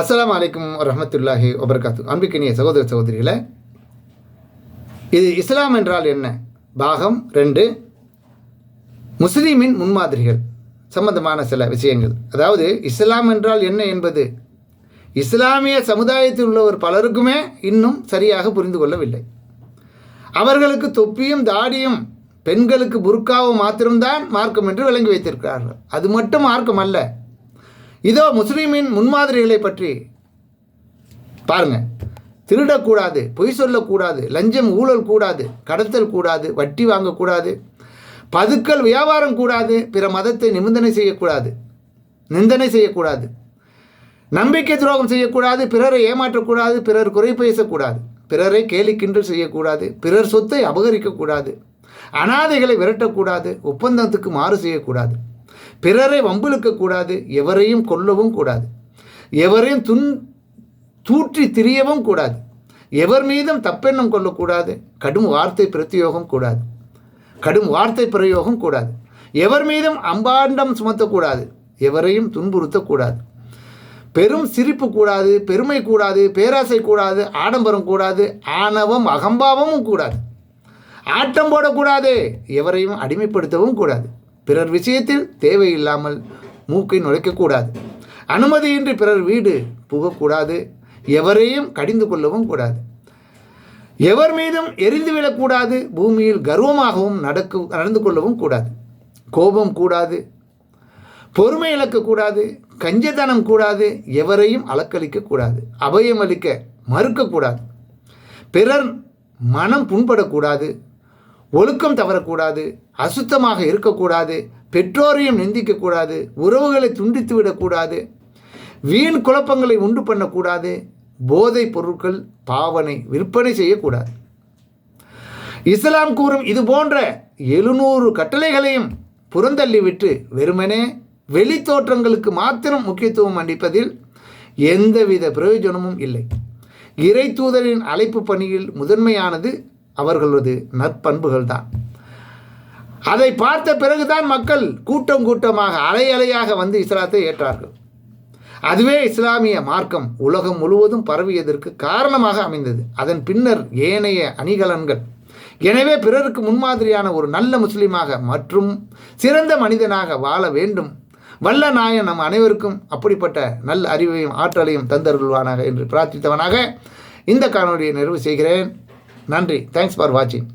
அஸ்லாம் அலைக்கும் ரஹமத்துல்லாஹி வபர்காத்து. அன்பிக்கினிய சகோதர சகோதரிகளை இது இஸ்லாம் என்றால் என்ன? பாகம் ரெண்டு முஸ்லீமின் முன்மாதிரிகள் சம்பந்தமான சில விஷயங்கள். அதாவது இஸ்லாம் என்றால் என்ன என்பது? இஸ்லாமிய சமுதாயத்தில் உள்ளவர் பலருக்குமே இன்னும் சரியாக புரிந்து கொள்ளவில்லை. அவர்களுக்கு தொப்பியும் தாடியும் பெண்களுக்கு புர்காவும் மாத்திரம்தான் மார்க்கம் என்று விளங்கி வைத்திருக்கிறார்கள். அது மட்டும் மார்க்கம் அல்ல. இதோ முஸ்லீமின் முன்மாதிரிகளை பற்றி. பாருங்க. திருடக்கூடாது பொய் சொல்லக்கூடாது லஞ்சம் ஊழல் கூடாது கடத்தல் கூடாது வட்டி வாங்கக்கூடாது பதுக்கல் வியாபாரம் கூடாது பிற மதத்தை நிபந்தனை செய்யக்கூடாது நிந்தனை செய்யக்கூடாது நம்பிக்கை துரோகம் செய்யக்கூடாது பிறரை ஏமாற்றக்கூடாது பிறர் குறை பேசக்கூடாது பிறரை கேலி கிண்டல் செய்யக்கூடாது பிறர் சொத்தை அபகரிக்கக்கூடாது அனாதைகளை விரட்டக்கூடாது ஒப்பந்தத்துக்கு மாறு செய்யக்கூடாது. பிறரை வம்பிழுக்கக்கூடாது எவரையும் கொல்லவும் கூடாது. எவரையும் துன் தூற்றி திரியவும் கூடாது. எவர் மீதும் தப்பெண்ணம் கொள்ளக்கூடாது கடும் வார்த்தை பிரத்தியோகம் கூடாது. கடும் வார்த்தை பிரயோகம் கூடாது. எவர் மீதும் அம்பாண்டம் சுமத்தக்கூடாது எவரையும் துன்புறுத்தக்கூடாது பெரும் சிரிப்பு கூடாது பெருமை கூடாது பேராசை கூடாது ஆடம்பரம் கூடாது ஆணவம் அகம்பாவமும் கூடாது. ஆட்டம் போடக்கூடாது எவரையும் அடிமைப்படுத்தவும் கூடாது. பிறர் விஷயத்தில் தேவையில்லாமல் மூக்கை நுழைக்கக்கூடாது. அனுமதியின்றி பிறர் வீடு புகக்கூடாது. எவரையும் கடிந்து கொள்ளவும் கூடாது. எவர் மீதும் எரிந்து விழக்கூடாது. பூமியில் கர்வமாகவும் நடக்கு நடந்து கொள்ளவும் கூடாது. கோபம் கூடாது. பொறுமை இழக்கக்கூடாது. கஞ்சத்தனம் கூடாது. எவரையும் அலக்களிக்கக்கூடாது அபயம் அளிக்க மறுக்கக்கூடாது. பிறர் மனம் புண்படக்கூடாது. ஒழுக்கம் தவறக்கூடாது அசுத்தமாக இருக்கக்கூடாது பெற்றோரையும் நிந்திக்கக்கூடாது உறவுகளை துண்டித்து விடக்கூடாது வீண் குழப்பங்களை உண்டு பண்ணக்கூடாது போதைப் பொருட்கள் பாவனை விற்பனை செய்யக்கூடாது. இஸ்லாம் கூறும் இது போன்ற எழுநூறு கட்டளைகளையும் புறந்தள்ளிவிட்டு வெறுமனே வெளித்தோற்றங்களுக்கு மாத்திரம் முக்கியத்துவம் அளிப்பதில் எந்தவித பிரயோஜனமும் இல்லை. இறை தூதரின் அழைப்பு பணியில் முதன்மையானது அவர்களது நற்பண்புகள்தான். அதை பார்த்த பிறகுதான் மக்கள் கூட்டம் கூட்டமாக அலை அலையாக வந்து இஸ்லாத்தை ஏற்றார்கள். அதுவே இஸ்லாமிய மார்க்கம் உலகம் முழுவதும் பரவியதற்கு காரணமாக அமைந்தது. அதன் பின்னர் ஏனைய அணிகலன்கள். எனவே பிறருக்கு முன்மாதிரியான ஒரு நல்ல முஸ்லீமாக மற்றும் சிறந்த மனிதனாக வாழ வேண்டும். வல்ல நாயன் நம் அனைவருக்கும் அப்படிப்பட்ட நல்ல அறிவையும் ஆற்றலையும் தந்தருள்வானாக என்று பிரார்த்தித்தவனாக இந்த காணொலியை நிறைவு செய்கிறேன். நன்றி. தேங்க்ஸ் ஃபார் வாட்சிங்